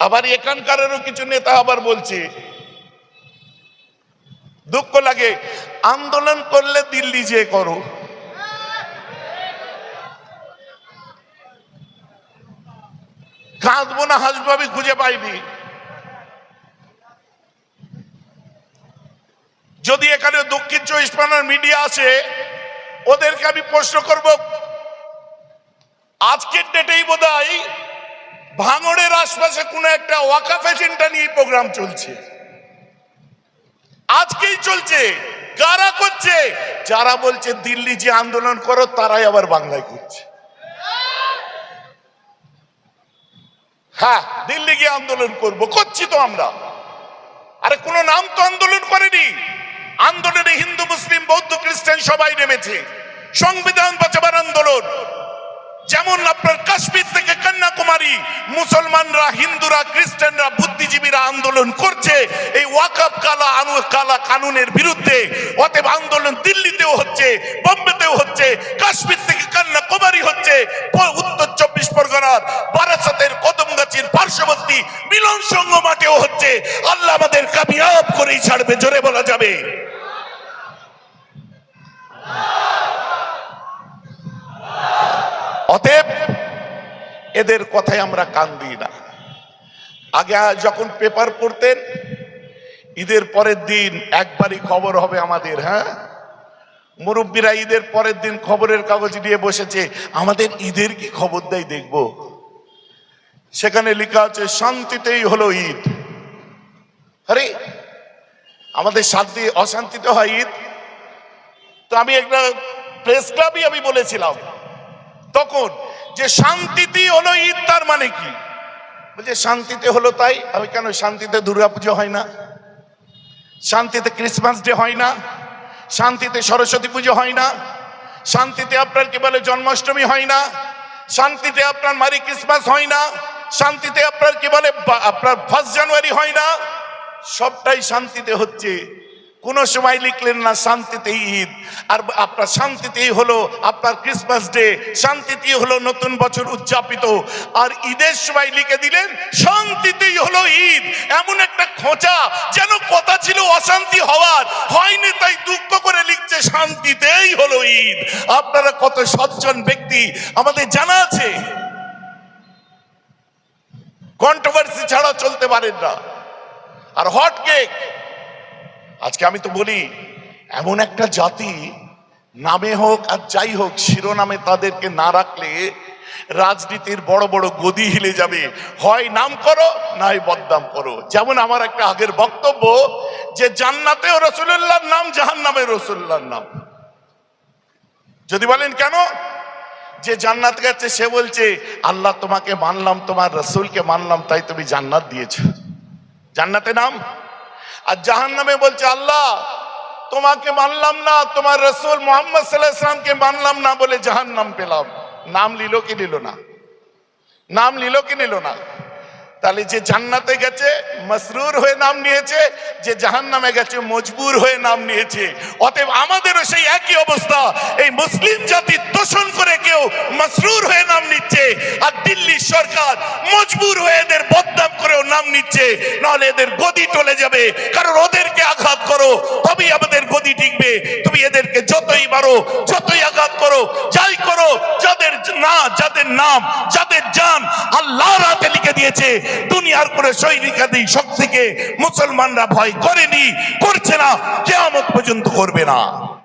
আবার এখানকারেরও কিছু নেতা আবার বলছে, দুঃখ লাগে, আন্দোলন করলে দিল্লি যে করো। কাঁদবো না, হাসবো, আমি খুঁজে পাইনি। যদি এখানে দক্ষিণ চব্বিশ পরগনার মিডিয়া আসে, ওদেরকে আমি প্রশ্ন করব, আজকের ডেটেই বোধ ভাঙড়ের আশপাশে কোনো একটা ওয়াকাফ এজেন্ডা নিয়ে প্রোগ্রাম চলছে। আজকেই চলছে। কারা করছে? যারা বলছে দিল্লি যে আন্দোলন করো, তারাই আবার বাংলায় করছে। হ্যাঁ দিল্লি গিয়ে আন্দোলন করব। করছি তো আমরা। আরে কোনো নাম তো আন্দোলন করেনি। আন্দোলনে হিন্দু, মুসলিম, বৌদ্ধ, খ্রিস্টান সবাই নেমেছে। সংবিধান বাঁচাবার আন্দোলন। যেমন আপনার কাশ্মীর থেকে কন্যাকুমারী, মুসলমানরা, হিন্দুরা, খ্রিস্টানরা, বুদ্ধিজীবীরা আন্দোলন করছে, এই ওয়াকাব কালা, আনু কালা কানুনের বিরুদ্ধে। অতএব আন্দোলন দিল্লিতেও হচ্ছে, বোম্বেতেও হচ্ছে, কাশ্মীর থেকে কন্যাকুমারী হচ্ছে উত্তর চব্বিশ পরগনার বারাসাতের কদমগাছির পার্শ্ববর্তী মিলন সংঘ মাঠেও হচ্ছে। আল্লাহ আমাদের কামিয়াব করেই ছাড়বে, জোরে বলা যাবে। অতএব এদের কথায় আমরা কান দিই না। আগে যখন পেপার পড়তেন, ঈদের পরের দিন একবারই খবর হবে আমাদের হ্যাঁ? মুরব্বীরা ঈদের পরের দিন খবরের কাগজ নিয়ে বসেছে, আমাদের ঈদের কি খবর দেয় দেখব? সেখানে লেখা আছে, শান্তিতেই হলো ঈদ। আরে, আমাদের শান্তি অশান্তিতে হয় ঈদ। তো আমি একটা প্রেস ক্লাবই আমি বলেছিলাম। তখন যে শান্তিতে হলো ঈদ, তার মানে কি? বলছে, শান্তিতে হলো তাই। আমি কেন শান্তিতে দুর্গাপুজো হয় না? শান্তিতে ক্রিসমাস ডে হয় না? শান্তিতে সরস্বতী পুজো হয় না? শান্তিতে আপনার কি বলে জন্মাষ্টমী হয় না? শান্তিতে আপনার মারি ক্রিসমাস হয় না? শান্তিতে আপনার কি বলে আপনার ফার্স্ট জানুয়ারি হয় না? সবটাই শান্তিতে হচ্ছে। কোনো সময় লিখলেন না, শান্তিতে ঈদ। আর আপনার শান্তিতেই হলো আপনার ক্রিসমাস ডে শান্তিতেই হলো নতুন বছর উদযাপিত। আর ঈদের সময় লিখে দিলেন, শান্তিতেই হলো ঈদ। এমন একটা খোঁচা যেন কথা ছিল অশান্তি হওয়ার। হয়নি তাই দুঃখ করে লিখছে, শান্তিতেই হলো ঈদ। আপনারা কত সজ্জন ব্যক্তি, আমাদের জানা আছে? কন্ট্রোভার্সি ছাড়া চলতে পারেন না। আর হট কেক আজকে আমি তো বলি, এমন একটা জাতি, নামে হোক আর যাই হোক, শিরোনামে তাদেরকে না রাখলে রাজনীতির বড় বড় গদি হিলে যাবে। হয় নাম করো, নাই বদনাম করো। যেমন আমার একটা আগের বক্তব্য যে, জান্নাতেও রসুল্লাহর নাম জাহান নামে রসুল্লাহর নাম। যদি বলেন কেন? যে, জান্নাত গেছে, সে বলছে, আল্লাহ তোমাকে মানলাম, তোমার রসুলকে মানলাম, তাই তুমি জান্নাত দিয়েছ। জান্নাতে নাম? আর জাহান নামে বলছে, আল্লাহ, তোমাকে মানলাম না, তোমার রসুল মোহাম্মদ সাল্লাহ ইসলামকে মানলাম না বলে জাহান নাম পেলাম। নাম নিল কি নিল না? নাম নিল কি নিল না? তাহলে যে জান্নাতে গেছে, মসরুর হয়ে নাম নিয়েছে, যে জাহান নামে গেছে, মজবুর হয়ে নাম নিয়েছে। অতএব আমাদেরও সেই একই অবস্থা। এই মুসলিম জাতি তোষণ করে কেউ মসরুর হয়ে নাম নিচ্ছে, আর দিল্লির সরকার মজবুর হয়ে এদের বদনাম নাম নিচ্ছে, নাহলে এদের গদি চলে যাবে। কারণ ওদেরকে আঘাত করো, তবেই আমাদের গদি টিকবে তুমি এদেরকে যতই মারো, যতই আঘাত করো, যাই করো, যাদের না, যাদের নাম, যাদের জান আল্লাহর হাতে লিখে দিয়েছে, দুনিয়ার করে সৈনিকাদি শক্তিকে মুসলমানরা ভয় করেনি, করছে না, কেয়ামত পর্যন্ত করবে না।